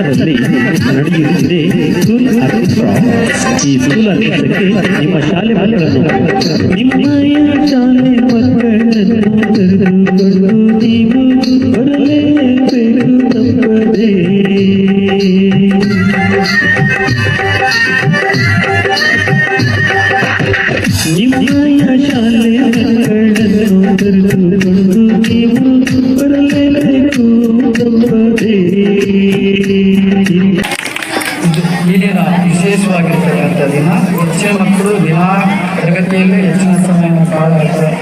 ಹತ್ತರಲ್ಲಿ ನಡೆಯುತ್ತಿದೆ. ಸ್ಕೂಲ್ ಈ ಸ್ಕೂಲ್ ಅರ್ಪಿಸಕ್ಕೆ ನಿಮ್ಮ ಶಾಲೆ ಮಕ್ಕಳನ್ನು ನಿಮ್ಮ ಶಾಲೆ ಮಕ್ಕಳನ್ನು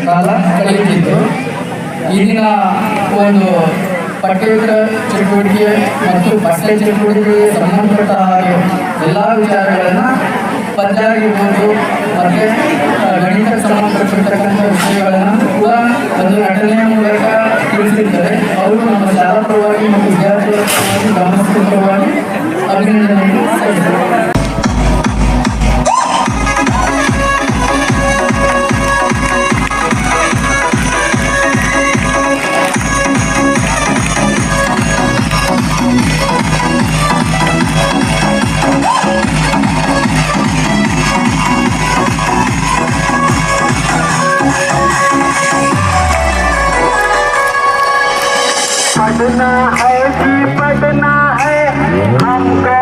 ಕಾಲ ಕಳೆಯುತ್ತಿತ್ತು. ಇಲ್ಲಿನ ಒಂದು ಪಠ್ಯೇತರ ಚಟುವಟಿಕೆ ಮತ್ತು ಪಠ್ಯ ಚಟುವಟಿಕೆಗೆ ಸಂಬಂಧಪಟ್ಟ ಹಾಗೆ ಎಲ್ಲ ವಿಚಾರಗಳನ್ನು ಪದ್ಯಾಗಿರ್ಬೋದು ಮತ್ತು ಗಣಿತ ಸಂಬಂಧಪಟ್ಟಿರ್ತಕ್ಕಂಥ ವಿಷಯಗಳನ್ನು ಕೂಡ ಒಂದು ನಟನೆಯ ಮೂಲಕ ತಿಳಿಸಿದ್ದಾರೆ ಅವರು ನಮ್ಮ ಶಾಲಾ ಪರವಾಗಿ ಮತ್ತು ವಿದ್ಯಾರ್ಥಿಗಳ ಪರವಾಗಿ ಗಮನಿಸಿದ ಪರವಾಗಿ ಅಭಿನಂದನೆಯನ್ನು ಸಲ್ಲಿಸಿದರು पढ़ना है जी पढ़ना है। हमको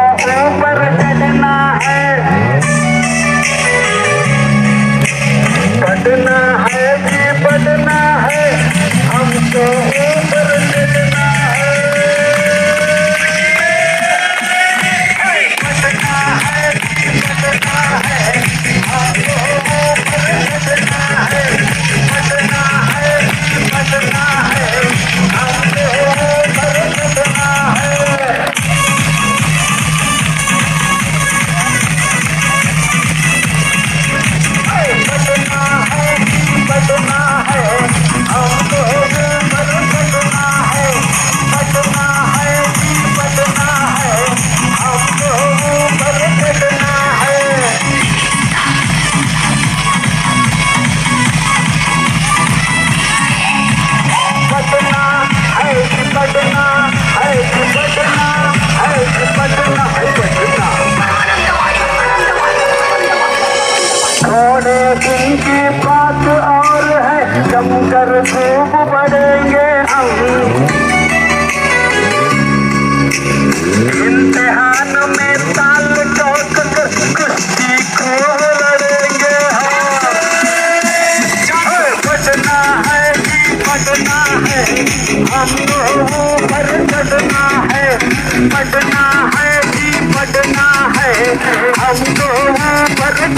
I'm going to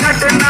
go to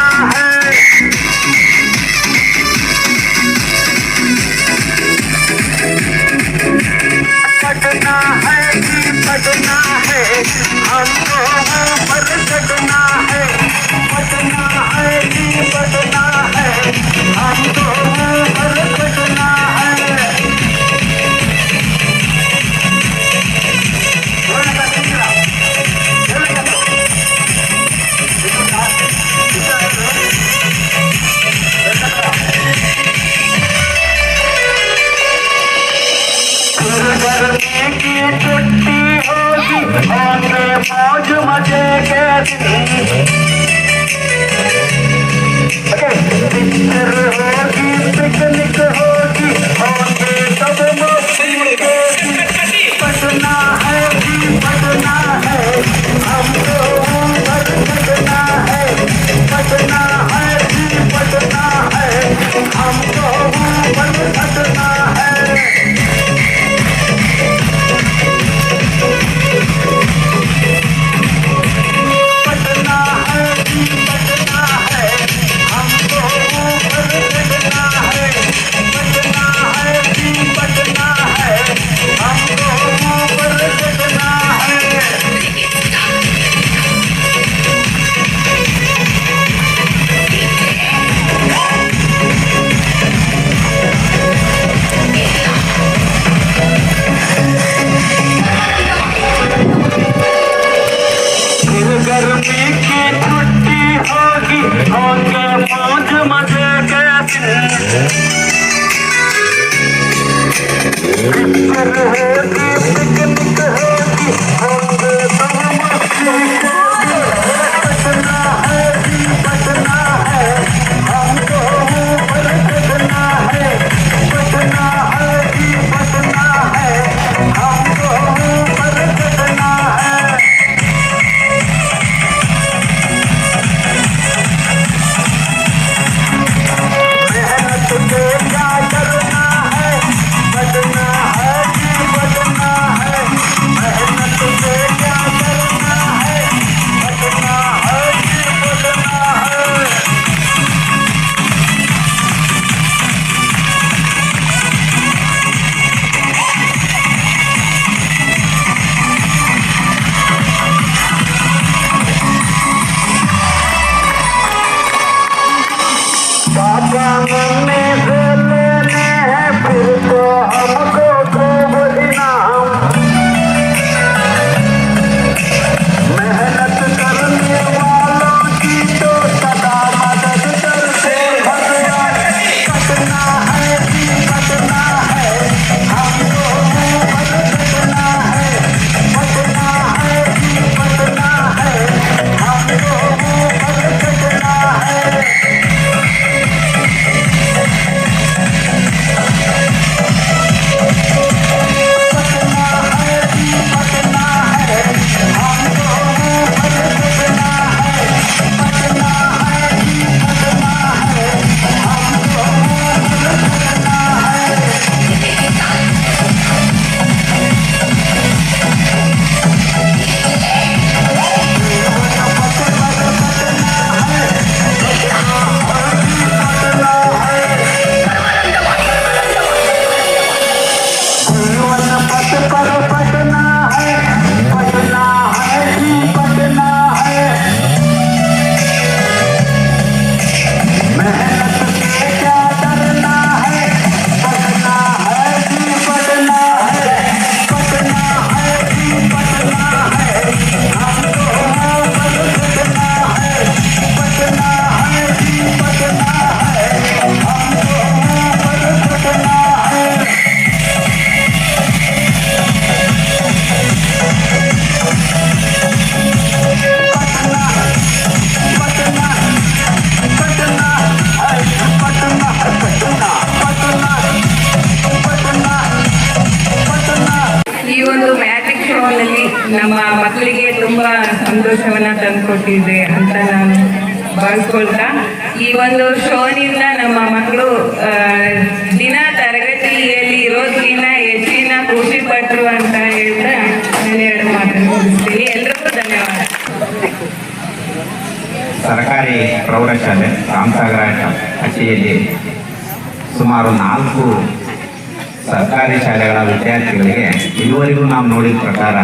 ಶೋನಿಂದ ನಮ್ಮ ಮಕ್ಕಳು ದಿನ ತರಗತಿಯಲ್ಲಿ ಇರೋದ್ಕಿಂತ ಹೆಚ್ಚಿನ ಖುಷಿ ಪಟ್ಟರು ಅಂತ ಹೇಳ್ತಾ ನಾನು ಎರಡು ಮಾತನ್ನು ಮುಗಿಸ್ತೀನಿ. ಎಲ್ರಿಗೂ ಧನ್ಯವಾದ. ಸರ್ಕಾರಿ ಪ್ರೌಢಶಾಲೆ ರಾಮಸಾಗರ ಹಟ್ಟಿಯಲ್ಲಿ ಸುಮಾರು ನಾಲ್ಕು ಸರ್ಕಾರಿ ಶಾಲೆಗಳ ವಿದ್ಯಾರ್ಥಿಗಳಿಗೆ ಇದುವರೆಗೂ ನಾವು ನೋಡಿದ ಪ್ರಕಾರ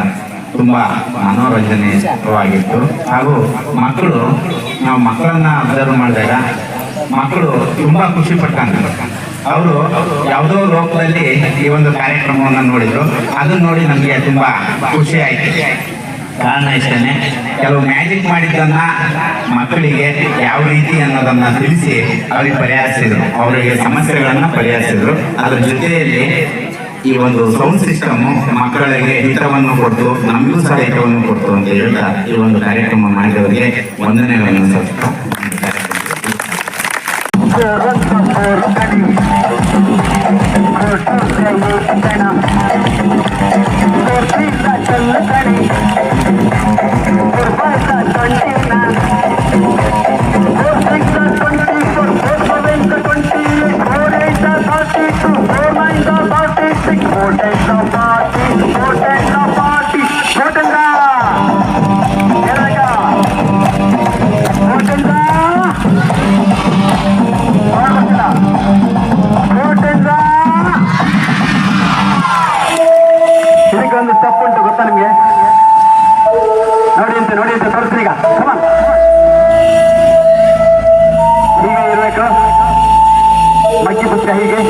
ತುಂಬ ಮನೋರಂಜನೆವಾಗಿತ್ತು ಹಾಗೂ ಮಕ್ಕಳು, ನಾವು ಮಕ್ಕಳನ್ನು ಅಬ್ಸರ್ವ್ ಮಾಡಿದಾಗ ಮಕ್ಕಳು ತುಂಬಾ ಖುಷಿ ಪಡ್ತಾನೆ ಅವರು ಯಾವುದೋ ಲೋಕದಲ್ಲಿ ಈ ಒಂದು ಕಾರ್ಯಕ್ರಮವನ್ನು ನೋಡಿದ್ರು. ಅದನ್ನ ನೋಡಿ ನಮಗೆ ತುಂಬಾ ಖುಷಿ ಆಯ್ತು. ಕಾರಣ ಇಷ್ಟೇ ಕೆಲವು ಮ್ಯಾಜಿಕ್ ಮಾಡಿದ್ದನ್ನ ಮಕ್ಕಳಿಗೆ ಯಾವ ರೀತಿ ಅನ್ನೋದನ್ನ ತಿಳಿಸಿ ಅವ್ರಿಗೆ ಪರಿಹರಿಸಿದ್ರು. ಅವರಿಗೆ ಸಮಸ್ಯೆಗಳನ್ನ ಪರಿಹರಿಸಿದ್ರು. ಅದ್ರ ಜೊತೆಯಲ್ಲಿ ಈ ಒಂದು ಸೌಂಡ್ ಸಿಸ್ಟಮ್ ಮಕ್ಕಳಿಗೆ ಹಿತವನ್ನು ಕೊಡ್ತು, ನಮಗೂ ಸಹ ಹಿತವನ್ನು ಕೊಡ್ತು ಅಂತ ಹೇಳ್ತಾ ಈ ಒಂದು ಕಾರ್ಯಕ್ರಮ ಮಾಡಿದವರಿಗೆ ವಂದನೆಗಳನ್ನು ಸಲ್ಲಿಸ್ತಾ Thank you. ಸ್ಟೆಪ್ ಉಂಟು ಗೊತ್ತಾ ನಿಮ್ಗೆ? ನೋಡಿ ಅಂತ ನೋಡಿ ಅಂತ ತೋರಿಸ್ತೀನಿ ಈಗ. ಹೀಗೆ ಇರಬೇಕು. ಮಕ್ಕಿ ಪುತ್ರ ಹೀಗೆ.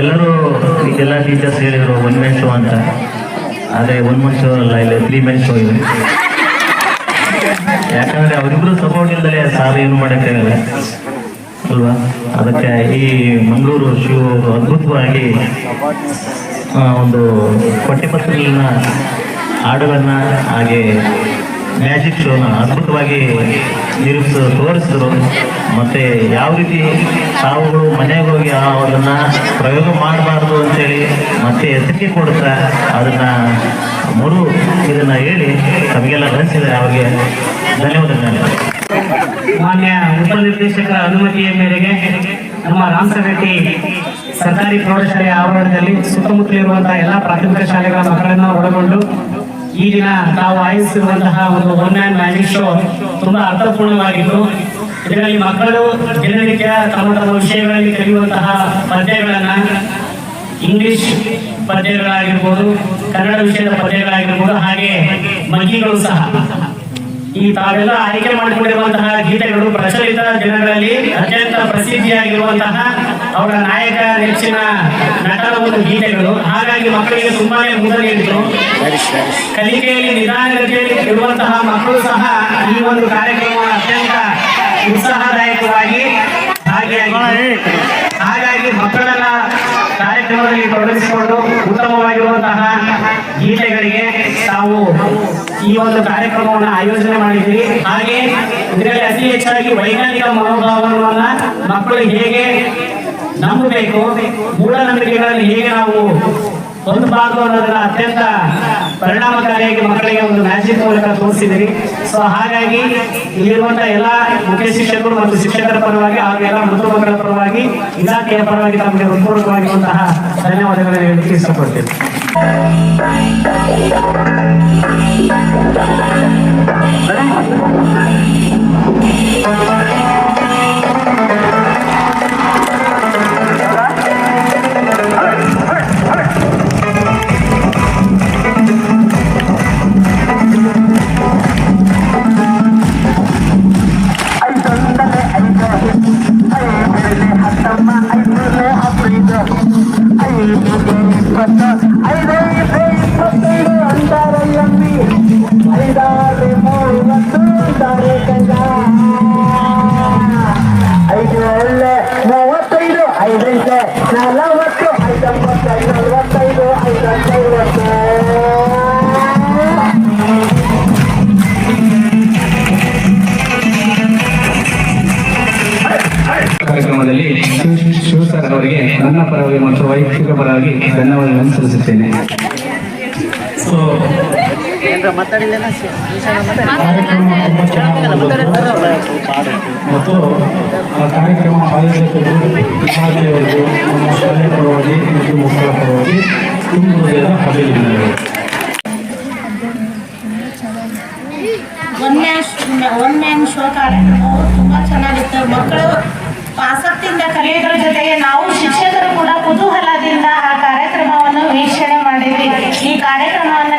ಎಲ್ಲರೂ ಈಗ ಎಲ್ಲ ಟೀಚರ್ಸ್ ಹೇಳಿದ್ರು ಒನ್ ಮೆನ್ ಶೋ ಅಂತ. ಆದರೆ ಒನ್ ಮನ್ ಶೋ ಅಲ್ಲ, ಇಲ್ಲ ತ್ರೀ ಮೆನ್ ಶೋ ಇದೆ ಯಾಕಂದ್ರೆ ಅವರಿಬ್ರು ಸಪೋರ್ಟ್ ಇಲ್ದಲೇ ಸಾರ್ ಏನು ಮಾಡೋಕ್ಕಾಗಲ್ಲ ಅಲ್ವಾ ಅದಕ್ಕೆ ಈ ಮಂಗಳೂರು ಶಿವ ಅದ್ಭುತವಾಗಿ ಒಂದು ಪಠ್ಯಪತ್ರಗಳನ್ನ ಹಾಡುಗಳನ್ನ, ಹಾಗೆ ಮ್ಯಾಜಿಕ್ ಶೋನ ಅದ್ಭುತವಾಗಿ ನಿರೂಪಿಸ, ತೋರಿಸಿದ್ರು. ಮತ್ತೆ ಯಾವ ರೀತಿ ತಾವುಗಳು ಮನೆಗೆ ಹೋಗಿ ಅದನ್ನ ಪ್ರಯೋಗ ಮಾಡಬಾರ್ದು ಅಂತೇಳಿ ಮತ್ತೆ ಎಚ್ಚರಿಕೆ ಕೊಡ್ತಾ ಅದನ್ನ ಮರು ಇದನ್ನ ಹೇಳಿ ತಮಗೆಲ್ಲ ಬಳಸಿದ್ರೆ ಅವರಿಗೆ. ಧನ್ಯವಾದಗಳು. ಮಾನ್ಯ ಉಪನಿರ್ದೇಶಕರ ಅನುಮತಿಯ ಮೇರೆಗೆ ನಮ್ಮ ರಾಮಸಗಟ್ಟಿ ಸರ್ಕಾರಿ ಪ್ರೌಢಶಾಲೆಯ ಆವರಣದಲ್ಲಿ ಸುತ್ತಮುತ್ತಲಿರುವಂತಹ ಎಲ್ಲ ಪ್ರಾಥಮಿಕ ಶಾಲೆಗಳ ಮಕ್ಕಳನ್ನು ಒಳಗೊಂಡು ಈ ದಿನ ತಾವು ಆಯೋಜಿಸಿರುವಂತಹ ಒಂದು ಒನ್ ಮ್ಯಾನ್ ಮ್ಯಾಜಿಕ್ ಶೋ ತುಂಬಾ ಅರ್ಥಪೂರ್ಣವಾಗಿತ್ತು. ಇದರಲ್ಲಿ ಮಕ್ಕಳು ದಿನನಿತ್ಯ ತಮ್ಮ ತಮ್ಮ ವಿಷಯಗಳಲ್ಲಿ ಕಲಿಯುವಂತಹ ಪದ್ಯಗಳನ್ನ ಇಂಗ್ಲಿಷ್ ಪದ್ಯಗಳಾಗಿರ್ಬೋದು, ಕನ್ನಡ ವಿಷಯದ ಪದ್ಯಗಳಾಗಿರ್ಬೋದು ಹಾಗೆ ಮಗಿಗಳು ಸಹ. ಈ ತಾವೆಲ್ಲ ಆಯ್ಕೆ ಮಾಡಿಕೊಂಡಿರುವಂತಹ ಗೀತೆಗಳು ಪ್ರಚಲಿತ ದಿನಗಳಲ್ಲಿ ಅತ್ಯಂತ ಪ್ರಸಿದ್ಧಿಯಾಗಿರುವಂತಹ ಅವರ ನಾಯಕ ನೆಚ್ಚಿನ ನಟರ ಒಂದು ಗೀತೆಗಳು. ಹಾಗಾಗಿ ಮಕ್ಕಳಿಗೆ ತುಂಬಾನೇ ಮುದ ನೀಡಿತು ಕಲಿಕೆಯಲ್ಲಿ ನಿಧಾನಗತಿಯಲ್ಲಿ ಇರುವಂತಹ ಮಕ್ಕಳು ಸಹ ಈ ಒಂದು ಕಾರ್ಯಕ್ರಮ ಅತ್ಯಂತ ಉತ್ಸಾಹದಾಯಕವಾಗಿ ಹಾಗೆ ಹಾಗಾಗಿ ಮಕ್ಕಳನ್ನ ಕಾರ್ಯಕ್ರಮದಲ್ಲಿ ತೊಡಗಿಸಿಕೊಂಡು ಉತ್ತಮವಾಗಿರುವಂತಹ ಗೀತೆಗಳಿಗೆ ತಾವು ಈ ಒಂದು ಕಾರ್ಯಕ್ರಮವನ್ನು ಆಯೋಜನೆ ಮಾಡಿದ್ವಿ ಹಾಗೆ ಇದರಲ್ಲಿ ಅತಿ ಹೆಚ್ಚಾಗಿ ವೈಜ್ಞಾನಿಕ ಮನೋಭಾವವನ್ನ ಮಕ್ಕಳು ಹೇಗೆ ನಂಬಬೇಕು ಮೂಢನಂಬಿಕೆಗಳಲ್ಲಿ ಹೇಗೆ ನಾವು ಒಂದು ಅನ್ನೋದನ್ನ ಅತ್ಯಂತ ಪರಿಣಾಮಕಾರಿಯಾಗಿ ಮಕ್ಕಳಿಗೆ ಒಂದು ಮ್ಯಾಜಿಕ್ ಮೂಲಕ ತೋರಿಸಿದಿರಿ ಸೊ ಹಾಗಾಗಿ ಇಲ್ಲಿರುವಂತಹ ಎಲ್ಲ ಮುಖ್ಯ ಶಿಕ್ಷಕರು ಮತ್ತು ಶಿಕ್ಷಕರ ಪರವಾಗಿ ಹಾಗೂ ಎಲ್ಲ ಮೃತ ಮಕ್ಕಳ ಪರವಾಗಿ, ಇಲಾಖೆಯ ಪರವಾಗಿ ತಮಗೆ ಹೃತ್ಪೂರ್ವಕವಾಗಿರುವಂತಹ ಧನ್ಯವಾದಗಳನ್ನು ಹೇಳಲಿಕ್ಕೆ ಇಷ್ಟಪಡ್ತೇನೆ ಕಾರ್ಯಕ್ರಮದಲ್ಲಿ ಶಿವ ಶಿವ ಸರ್ ಅವರಿಗೆ ನನ್ನ ಪರವಾಗಿ ಮತ್ತು ವೈಯಕ್ತಿಕ ಪರವಾಗಿ ಧನ್ಯವಾದಗಳನ್ನು ಸಲ್ಲಿಸುತ್ತೇನೆ. ಸೊ ಮತ್ತು ಆ ಕಾರ್ಯಕ್ರಮ ಆಯೋಜಕರು ವಿಭಾಗೀಯವರಿಗೂ ನಮ್ಮ ಶಾಲೆಯ ಪರವಾಗಿ, ಮತ್ತು ಮಕ್ಕಳ ಪರವಾಗಿ ತುಂಬ ಹೃದಯದ ಅಭಿನಂದನೆಗಳು ಮ್ಯಾನ್ ಶೋ ಕಾರ್ಯಕ್ರಮವು ತುಂಬ ಚೆನ್ನಾಗಿತ್ತು. ಮಕ್ಕಳು ಆಸಕ್ತಿಯಿಂದ ಕಲಿಯೋದ್ರ ಜೊತೆಗೆ ನಾವು ಶಿಕ್ಷಕರು ಕೂಡ ಕುತೂಹಲದಿಂದ ಆ ಕಾರ್ಯಕ್ರಮವನ್ನು ವೀಕ್ಷಣೆ ಮಾಡಿದ್ವಿ. ಈ ಕಾರ್ಯಕ್ರಮವನ್ನು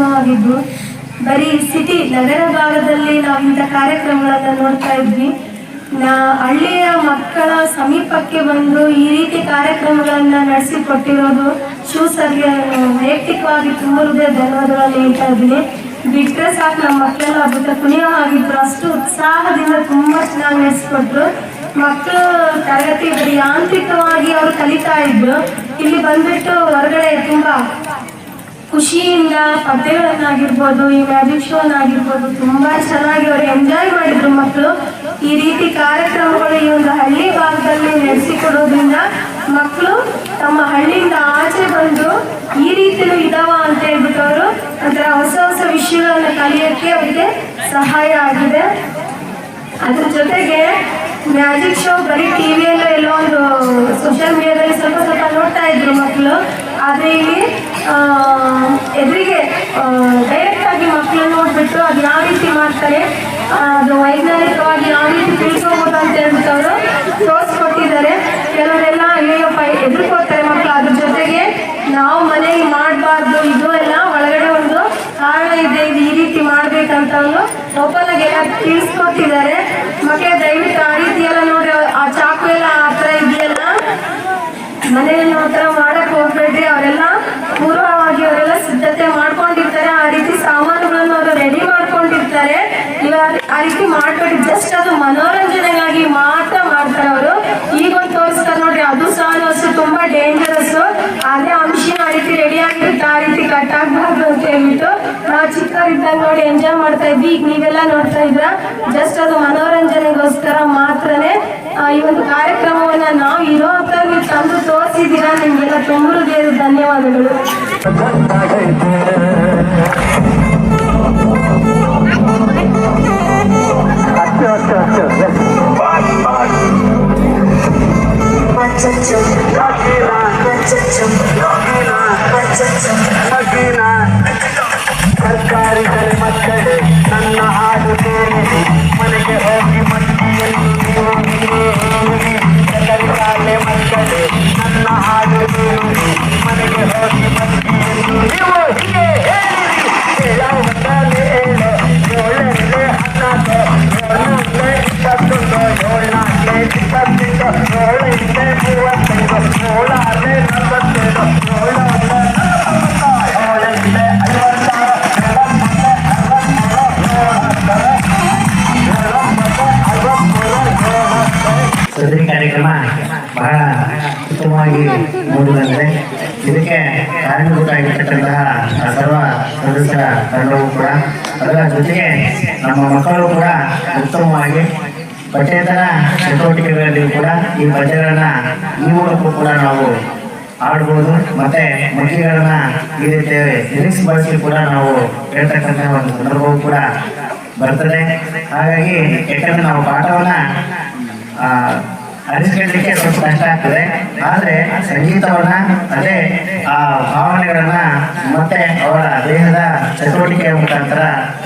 ಗಮನಕುಸುಮವಾಗಿದ್ದು ಬರೀ ಸಿಟಿ ನಗರ ಭಾಗದಲ್ಲಿ ನಾವು ಇಂಥ ಕಾರ್ಯಕ್ರಮಗಳನ್ನು ನೋಡ್ತಾ ಇದ್ವಿ. ನಾ ಹಳ್ಳಿಯ ಮಕ್ಕಳ ಸಮೀಪಕ್ಕೆ ಬಂದು ಈ ರೀತಿ ಕಾರ್ಯಕ್ರಮಗಳನ್ನು ನಡೆಸಿಕೊಟ್ಟಿರೋದು ಶಿವ ಸರ್ಗೆ ವೈಯಕ್ತಿಕವಾಗಿ ತುಂಬ ಹೃದಯ ಧನ್ಯವಾದಗಳನ್ನು ಹೇಳ್ತಾ ಇದ್ದೀನಿ. ಬಿಟ್ಟರೆ ಸಾಕು, ನಮ್ಮ ಮಕ್ಕಳೆಲ್ಲ ಅದ್ಭುತ ಪುಣ್ಯವಾಗಿದ್ರು. ಅಷ್ಟು ಉತ್ಸಾಹದಿಂದ ತುಂಬ ಚೆನ್ನಾಗಿ ನಡೆಸಿಕೊಟ್ರು. ಮಕ್ಕಳು ತರಗತಿ ಬರೀ ಯಾಂತ್ರಿಕವಾಗಿ ಅವರು ಕಲಿತಾ ಇದ್ರು. ಇಲ್ಲಿ ಬಂದ್ಬಿಟ್ಟು ಹೊರಗಡೆ ತುಂಬಾ ಖುಷಿಯಿಂದ ಪದ್ಯಗಳನ್ನಾಗಿರ್ಬೋದು ಈ ಮ್ಯಾಜಿಕ್ ಶೋನಾಗಿರ್ಬೋದು ತುಂಬಾ ಚೆನ್ನಾಗಿ ಅವರು ಎಂಜಾಯ್ ಮಾಡಿದ್ರು ಮಕ್ಕಳು ಈ ರೀತಿ ಕಾರ್ಯಕ್ರಮಗಳು ಈ ಒಂದು ಹಳ್ಳಿ ಭಾಗದಲ್ಲಿ ನಡೆಸಿಕೊಡೋದ್ರಿಂದ ಮಕ್ಕಳು ತಮ್ಮ ಹಳ್ಳಿಯಿಂದ ಆಚೆ ಬಂದು ಈ ರೀತಿಯೂ ಇದಾವ ಅಂತ ಹೇಳ್ಬಿಟ್ಟು ಅವರು ಅದರ ಹೊಸ ಹೊಸ ವಿಷಯಗಳನ್ನ ಕಲಿಯೋಕ್ಕೆ ಅವರಿಗೆ ಸಹಾಯ ಆಗಿದೆ. ಅದ್ರ ಜೊತೆಗೆ ಮ್ಯಾಜಿಕ್ ಶೋ ಬರೀ ಟಿವಿಯಲ್ಲೋ ಎಲ್ಲೋ ಒಂದು ಸೋಷಿಯಲ್ ಮೀಡಿಯಾದಲ್ಲಿ ಸ್ವಲ್ಪ ಸ್ವಲ್ಪ ನೋಡ್ತಾ ಇದ್ರು ಮಕ್ಕಳು ಆದರೆ ಇಲ್ಲಿ ಎದುರಿಗೆ ಡೈರೆಕ್ಟ್ ಆಗಿ ನೋಡಿಬಿಟ್ಟು ಅದು ಯಾವ ರೀತಿ ಮಾಡ್ತಾರೆ ಅದು ವೈಜ್ಞಾನಿಕವಾಗಿ ಯಾವ ರೀತಿ ತಿಳ್ಕೊಬೋದು ಅಂತ ಹೇಳ್ಬಿಟ್ಟು ಅವರು ತೋರಿಸ್ಕೊಟ್ಟಿದ್ದಾರೆ ಕೆಲವರೆಲ್ಲ ಅಯ್ಯಪ್ಪ ಎದುರ್ಕೋತಾರೆ ಮಕ್ಕಳು. ಅದ್ರ ಜೊತೆಗೆ ನಾವು ಮನೆಗೆ ಮಾಡಬಾರ್ದು, ಇದು ಎಲ್ಲ ಒಳಗಡೆ ಒಂದು ಕಾರಣ ಇದೆ, ಇದು ಈ ರೀತಿ ಮಾಡ್ಬೇಕಂತ ಒಂದು ಓಪನ್ ಆಗಿ ಎಲ್ಲ ತಿಳಿಸ್ಕೊಟ್ಟಿದ್ದಾರೆ. ಮಕ್ಕಳೇ, ದಯವಿಟ್ಟು ಆ ರೀತಿ ಎಲ್ಲ ನೋಡಿ ಆ ಚಾಕು ಎಲ್ಲ ಆ ಥರ ಇದೆಯಲ್ಲ? ಮನೆಯಲ್ಲಿ ಆ ಆ ರೀತಿ ಮಾಡ್ಕೊಂಡು ಜಸ್ಟ್ ಅದು ಮನೋರಂಜನೆಗಾಗಿ ಮಾತ್ರ ಮಾಡ್ತಾರೆ ಅವರು. ಈಗ ಒಂದು ತೋರಿಸ್ತಾರೆ ನೋಡ್ರಿ, ಅದು ಸಾಲು ಅಷ್ಟು ತುಂಬಾ ಡೇಂಜರಸ್ ಅದೇ ಅಂಶಿನ ಆ ರೀತಿ ರೆಡಿ ಆಗಿರುತ್ತೆ ಆ ರೀತಿ ಕಟ್ ಆಗ್ಬಾರ್ದು ಅಂತ ಹೇಳ್ಬಿಟ್ಟು ನಾವು ಚಿಕ್ಕವರಿದ್ದಾಗ ನೋಡಿ ಎಂಜಾಯ್ ಮಾಡ್ತಾ ಇದ್ವಿ. ಈಗ ನೀವೆಲ್ಲ ನೋಡ್ತಾ ಇದ್ರ ಜಸ್ಟ್ ಅದು ಮನೋರಂಜನೆಗೋಸ್ಕರ ಮಾತ್ರನೇ ಈ ಒಂದು ಕಾರ್ಯಕ್ರಮವನ್ನ ನಾವು ಇರೋ ಅಂತ ನೀವು ತಂದು ತೋರಿಸಿದ್ದೀರಾ, ನಿಮ್ಗೆಲ್ಲ ತುಂಬ ಧನ್ಯವಾದಗಳು. ಅಷ್ಟು ಅಷ್ಟು ಅಷ್ಟು ಎಸ್ ಸರ್ಕಾರಿ ಮಕ್ಕಳು ನನ್ನ ಹಾಡು ಕೇಳಿಸಿ ಮನೆಗೆ ಹೋಗಿ ಮಟ್ಟಿಯನ್ನು ನೀವು ನೀಡಿ ಸರ್ಕಾರಿ ಶಾಲೆ ಮಕ್ಕಳು ನನ್ನ ಹಾಡು ಕೇಳಿಸಿ ಮನೆಗೆ ಹೋಗಿ ಮಟ್ಟಿಯನ್ನು ನಮ್ಮ ಮಕ್ಕಳು ಕೂಡ ಉತ್ತಮವಾಗಿ ಪಠ್ಯೇತರ ಚಟುವಟಿಕೆಗಳಲ್ಲಿ ಕೂಡ ಈ ಪದ್ಯಗಳನ್ನ ಈ ಮೂಲಕ ಕೂಡ ನಾವು ಆಡ್ಬೋದು. ಮತ್ತೆ ಮಕ್ಕಳನ್ನ ಈ ರೀತಿ ಲಿರಿಕ್ಸ್ ಬಳಸಿ ಕೂಡ ನಾವು ಹೇಳ್ತಕ್ಕಂಥ ಒಂದು ಸಂದರ್ಭವು ಕೂಡ ಬರ್ತದೆ. ಹಾಗಾಗಿ ಯಾಕಂದ್ರೆ ನಾವು ಪಾಠವನ್ನ ಆ, ಅರಿಸ್ಕೊಳ್ಳಿಕ್ಕೆ ಸ್ವಲ್ಪ ಕಷ್ಟ ಆಗ್ತದೆ ಆದ್ರೆ ಸಂಗೀತವನ್ನ ಅದೇ ಆ ಭಾವನೆಗಳನ್ನ ಮತ್ತೆ ಅವರ ದೇಹದ ಚಟುವಟಿಕೆಯ ಮುಖಾಂತರ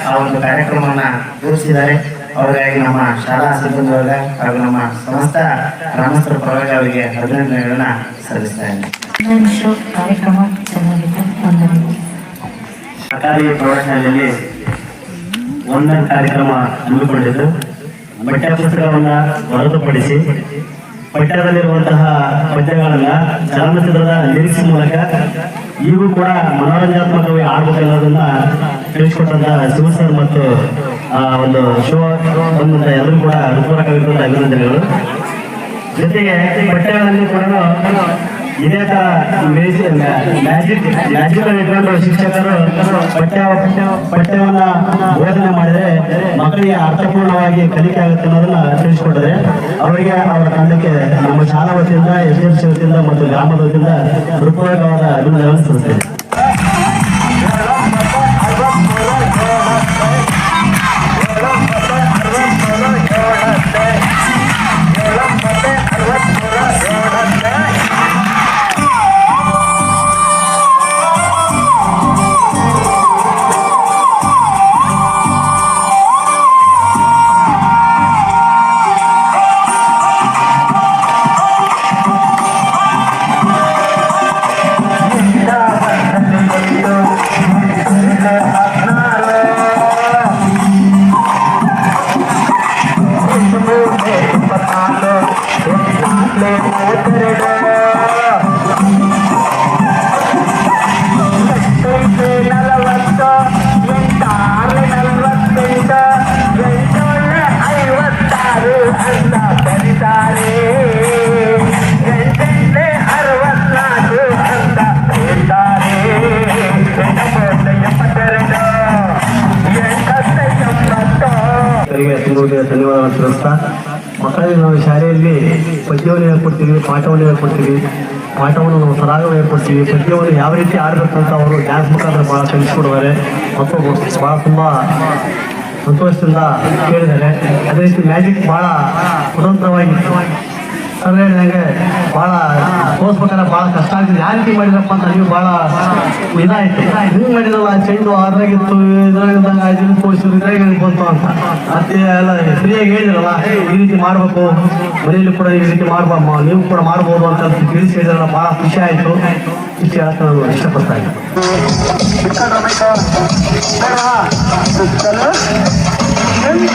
ಆ ಒಂದು ಕಾರ್ಯಕ್ರಮವನ್ನ ರೂಪಿಸಿದ್ದಾರೆ ಅವರಿಗಾಗಿ ನಮ್ಮ ಶಾಲಾ ಸಿಬ್ಬಂದಿ ವರ್ಗ ಹಾಗೂ ನಮ್ಮ ಸಮಸ್ತ ಗ್ರಾಮಸ್ಥರ ಪರವಾಗಿ ಅವರಿಗೆ ಅಭಿನಂದನೆಗಳನ್ನ ಸಲ್ಲಿಸ್ತಾ ಇದ್ದೇನೆ. ಸರ್ಕಾರಿ ಪ್ರೌಢಶಾಲೆಯಲ್ಲಿ ಒಂದನೇ ಕಾರ್ಯಕ್ರಮ ಹಮ್ಮಿಕೊಂಡಿದ್ದು. ಪಠ್ಯ ಪುಸ್ತಕವನ್ನ ಹೊರತುಪಡಿಸಿ ಪಠ್ಯದಲ್ಲಿರುವಂತಹ ಪದ್ಯಗಳನ್ನ ಚಲನಚಿತ್ರದ ಲಿರಿಕ್ಸ್ ಮೂಲಕ ಈಗೂ ಕೂಡ ಮನೋರಂಜನಾತ್ಮಕವಾಗಿ ಆಡಬೇಕನ್ನೋದನ್ನ ತಿಳಿಸ್ಕೊಟ್ಟಂತಹ ಶಿವ ಸರ್ ಮತ್ತು, ಆ, ಒಂದು ಶೋ ಬಂದಂತ ಎಲ್ಲರೂ ಕೂಡ ಹೃತ್ಪೂರ್ವಕವಾಗಿರುವಂತಹ ಅಭಿನಂದನೆಗಳು. ಜೊತೆಗೆ ಪಠ್ಯಗಳಲ್ಲಿ ಕೂಡ ಇದೇ ತರ ಮ್ಯಾಜಿಕ್ ಇಟ್ಕೊಂಡು ಶಿಕ್ಷಕರು ಪಠ್ಯ, ಪಠ್ಯವನ್ನ ಬೋಧನೆ ಮಾಡಿದ್ರೆ ಮಕ್ಕಳಿಗೆ ಅರ್ಥಪೂರ್ಣವಾಗಿ ಕಲಿಕೆ ಆಗುತ್ತೆ ಅನ್ನೋದನ್ನ ತಿಳಿಸ್ಕೊಟ್ಟಿದೆ ಅವರಿಗೆ ಅವರ ತಂಡಕ್ಕೆ ನಮ್ಮ ಶಾಲಾ ವತಿಯಿಂದ, ಎಸ್ ಸಿ ವತಿಯಿಂದ ಮತ್ತು ಗ್ರಾಮದ ವತಿಯಿಂದ ಹೃತ್ಪೂರ್ವಕವಾದ ಅಭಿನಂದನೆ ಸಲ್ಲಿಸ್ತೇನೆ. ಪಾಠವನ್ನು ಹೇಳ್ಕೊಡ್ತೀವಿ ಪಾಠವನ್ನು ನಾವು ಸರಾಗ ಹೇಳ್ಕೊಡ್ತೀವಿ ಪ್ರತಿಯೊಂದು ಯಾವ ರೀತಿ ಆಡಬೇಕಂತ ಅವರು ಡ್ಯಾನ್ಸ್ ಮುಖಾಂತರ ಭಾಳ ಕಲಿಸ್ಕೊಡುತ್ತಾರೆ ಮತ್ತು ಭಾಳ ತುಂಬ ಸಂತೋಷದಿಂದ ಕೇಳಿದ್ದಾರೆ. ಅದೇ ರೀತಿ ಮ್ಯಾಜಿಕ್ ಭಾಳ ಸ್ವತಂತ್ರವಾಗಿತ್ತು ಬಹಳ ಭಾಳ ತೋರಿಸ್ಬೇಕಾದ್ರೆ ಭಾಳ ಕಷ್ಟ ಆಗ್ತದೆ ಯಾವ ರೀತಿ ಮಾಡಿರಪ್ಪ ಅಂತ ನೀವು ಭಾಳ ಇದಾಯ್ತು. ಹಿಂಗೆ ಮಾಡಿರಲ್ಲ ಚೆಂಡು ಅದ್ರಾಗಿತ್ತು ಇದ್ರಾಗಿದ್ದಂಗೆ ತೋರಿಸಿದ್ರು, ಇದ್ರಾಗ ಬಂತು ಅಂತ. ಮತ್ತೆ ಎಲ್ಲ ಫ್ರೀಯಾಗಿ ಹೇಳಿದ್ರಲ್ಲ, ಈ ರೀತಿ ಮಾಡಬೇಕು. ಮನೆಯಲ್ಲಿ ಕೂಡ ಈ ರೀತಿ ಮಾಡ್ಬಾರ್ದು ನೀವು ಕೂಡ ಮಾಡ್ಬೋದು ಅಂತ ತಿಳಿಸಿ ಹೇಳಿದ್ರಲ್ಲ ಭಾಳ ಖುಷಿ ಆಯಿತು. ಖುಷಿ ಹೇಳಕ್ಕೆ ನಾನು ಇಷ್ಟಪಡ್ತಾ ಇದ್ದೀನಿ. ಎಂತ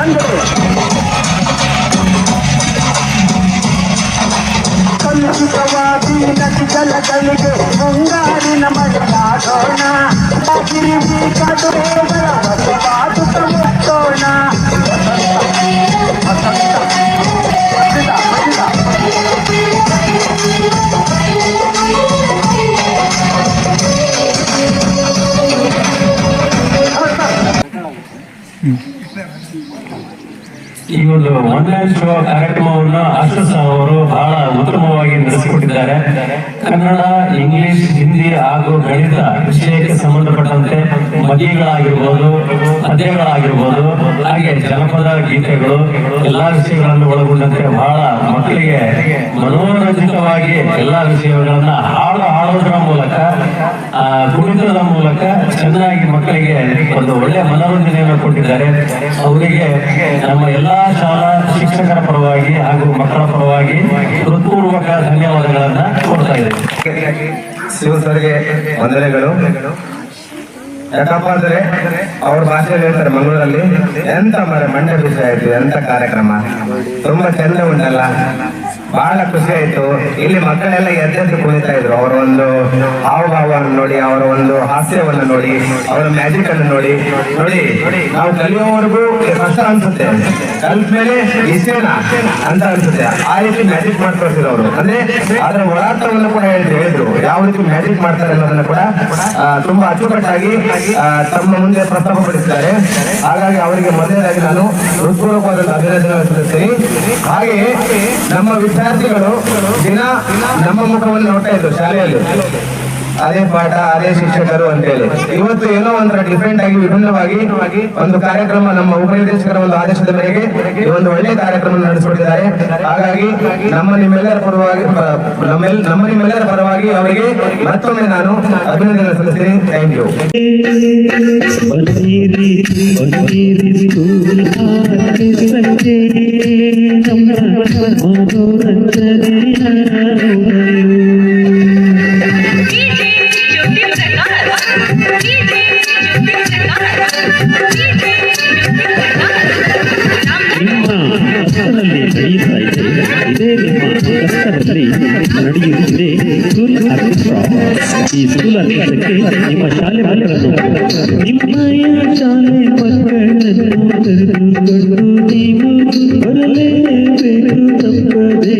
ನಂಜರಿ ಕಲುಷಿತವಾದಿ ನದಿ ಜಲಗಳಿಗೆ ಮುಂಗಾರಿನ ಮಳೆಯಾಡೋಣ ಗಿರಿ ಕಡುಗಳ ವಸವಾದುತ್ತ ಮುಟ್ಟೋಣ ಮಜಿದ, ಮಜಿದ. ಈ ಒಂದು ಆನ್ಲೈನ್ ಶೋ ಕಾರ್ಯಕ್ರಮವನ್ನು ಅವರು ಬಹಳ ಉತ್ತಮವಾಗಿ ನಡೆಸಿಕೊಟ್ಟಿದ್ದಾರೆ. ಕನ್ನಡ, ಇಂಗ್ಲಿಷ್, ಹಿಂದಿ ಹಾಗೂ ಗಣಿತ ವಿಷಯಕ್ಕೆ ಸಂಬಂಧಪಟ್ಟಂತೆ ಮದಿಗಳಾಗಿರ್ಬೋದು ಪದ್ಯಗಳಾಗಿರ್ಬೋದು, ಹಾಗೆ ಜನಪದ ಗೀತೆಗಳು, ಎಲ್ಲಾ ವಿಷಯಗಳನ್ನು ಒಳಗೊಂಡಂತೆ ಬಹಳ ಮಕ್ಕಳಿಗೆ ಮನೋರಂಜಿತವಾಗಿ ಎಲ್ಲಾ ವಿಷಯಗಳನ್ನ ಹಾಡು ಮೂಲಕ ಕುಣಿತದ ಮೂಲಕ ಚೆನ್ನಾಗಿ ಮಕ್ಕಳಿಗೆ ಒಂದು ಒಳ್ಳೆ ಮನೋರಂಜನೆಯನ್ನು ಕೊಟ್ಟಿದ್ದಾರೆ. ಅವರಿಗೆ ನಮ್ಮ ಎಲ್ಲಾ ಶಾಲಾ ಶಿಕ್ಷಕರ ಪರವಾಗಿ ಹಾಗೂ ಮಕ್ಕಳ ಪರವಾಗಿ ಹೃತ್ಪೂರ್ವಕ ಧನ್ಯವಾದಗಳನ್ನ ಕೊಡ್ತಾ ಇದ್ದೇನೆ. ಶಿವ ಸರ್ಗೆ ವಂದನೆಗಳು. ಯಾಕಪ್ಪ ಅಂದ್ರೆ ಅವ್ರ ಭಾಷೆಯಲ್ಲಿ ಹೇಳ್ತಾರೆ ಮಂಗಳೂರಲ್ಲಿ, ಎಂತ ಮರ ಮಂಡ್ಯ ವಿಷಯ ಆಯ್ತು, ಎಂತ ಕಾರ್ಯಕ್ರಮ. ತುಂಬಾ ಚಂದ ಉಂಟಲ್ಲ. ಬಹಳ ಖುಷಿ ಆಯ್ತು. ಇಲ್ಲಿ ಮಕ್ಕಳೆಲ್ಲ ಎದ್ದೆದ್ದು ಕುಣಿತಾ ಇದ್ರು. ಅವರ ಒಂದು ಹಾವಭಾವವನ್ನು ನೋಡಿ, ಅವರ ಒಂದು ಹಾಸ್ಯವನ್ನು ನೋಡಿ, ಅವರ ಮ್ಯಾಜಿಕ್ ಅನ್ನು ನೋಡಿ. ನೋಡಿ, ನಾವು ಕಲಿಯೋವರೆಗೂ ಕಷ್ಟ ಅನ್ಸುತ್ತೆ. ಕಲ್ತ ಮೇಲೆ ಅಂತ ಅನ್ಸುತ್ತೆ. ಆ ರೀತಿ ಮ್ಯಾಜಿಕ್ ಮಾಡ್ಕೊಳ್ತಿದ್ರು ಅವರು ಅಂದ್ರೆ ಅದರ ಒಳಾರ್ಥವನ್ನು ಕೂಡ ಹೇಳಿದ್ರು. ಯಾವ ರೀತಿ ಮ್ಯಾಜಿಕ್ ಮಾಡ್ತಾರೆ ಅನ್ನೋದನ್ನ ಕೂಡ ತುಂಬಾ ಅಚ್ಚುಕಟ್ಟಾಗಿ ತಮ್ಮ ಮುಂದೆ ಪ್ರಸ್ತಾಪಪಡಿಸಿದ್ದಾರೆ. ಹಾಗಾಗಿ ಅವರಿಗೆ ಮೊದಲನೇದಾಗಿ ನಾನು ಹೃತ್ಪೂರ್ವಕವಾದ ಅಭಿನಂದನೆ ಸಲ್ಲಿಸ್ತೀನಿ. ಹಾಗೆ ನಮ್ಮ ವಿದ್ಯಾರ್ಥಿಗಳು ದಿನ ನಮ್ಮ ಮುಖವನ್ನು ನೋಡ್ತಾ ಇದ್ರು ಶಾಲೆಯಲ್ಲಿ. ಅದೇ ಪಾಠ, ಅದೇ ಶಿಕ್ಷಕರು ಅಂತೇಳಿ. ಇವತ್ತು ಏನೋ ಒಂಥರ ಡಿಫ್ರೆಂಟ್ ಆಗಿ, ವಿಭಿನ್ನವಾಗಿ ಒಂದು ಕಾರ್ಯಕ್ರಮ ನಮ್ಮ ಉಪನಿರ್ದೇಶಕರ ಒಂದು ಆದೇಶದ ಮೇರೆಗೆ ಒಂದು ಒಳ್ಳೆ ಕಾರ್ಯಕ್ರಮ ನಡೆಸಿಕೊಟ್ಟಿದ್ದಾರೆ. ಹಾಗಾಗಿ ನಮ್ಮ ನಿಮ್ಮೆಲ್ಲರ ಪರವಾಗಿ ನಮ್ಮ ನಿಮ್ಮೆಲ್ಲರ ಪರವಾಗಿ ಅವರಿಗೆ ಮತ್ತೊಮ್ಮೆ ನಾನು ಅಭಿನಂದನೆ ಸಲ್ಲಿಸ್ತೀನಿ. ಥ್ಯಾಂಕ್ ಯು ನಡೆಯುತ್ತಿದೆ ಸ್ಕೂಲ್ ಆರ್ಕೆಸ್ಟ್ರಾ ಈ ಸ್ಕೂಲ್ ಆರ್ಕೆಸ್ಟ್ರಾಕ್ಕೆ ನಿಮ್ಮ ಶಾಲೆ ಮಕ್ಕಳನ್ನು ನಿಮ್ಮಯ ಶಾಲೆ ಮಕ್ಕಳನ್ನು ಬರಲೇಬೇಕು ತಪ್ಪದೇ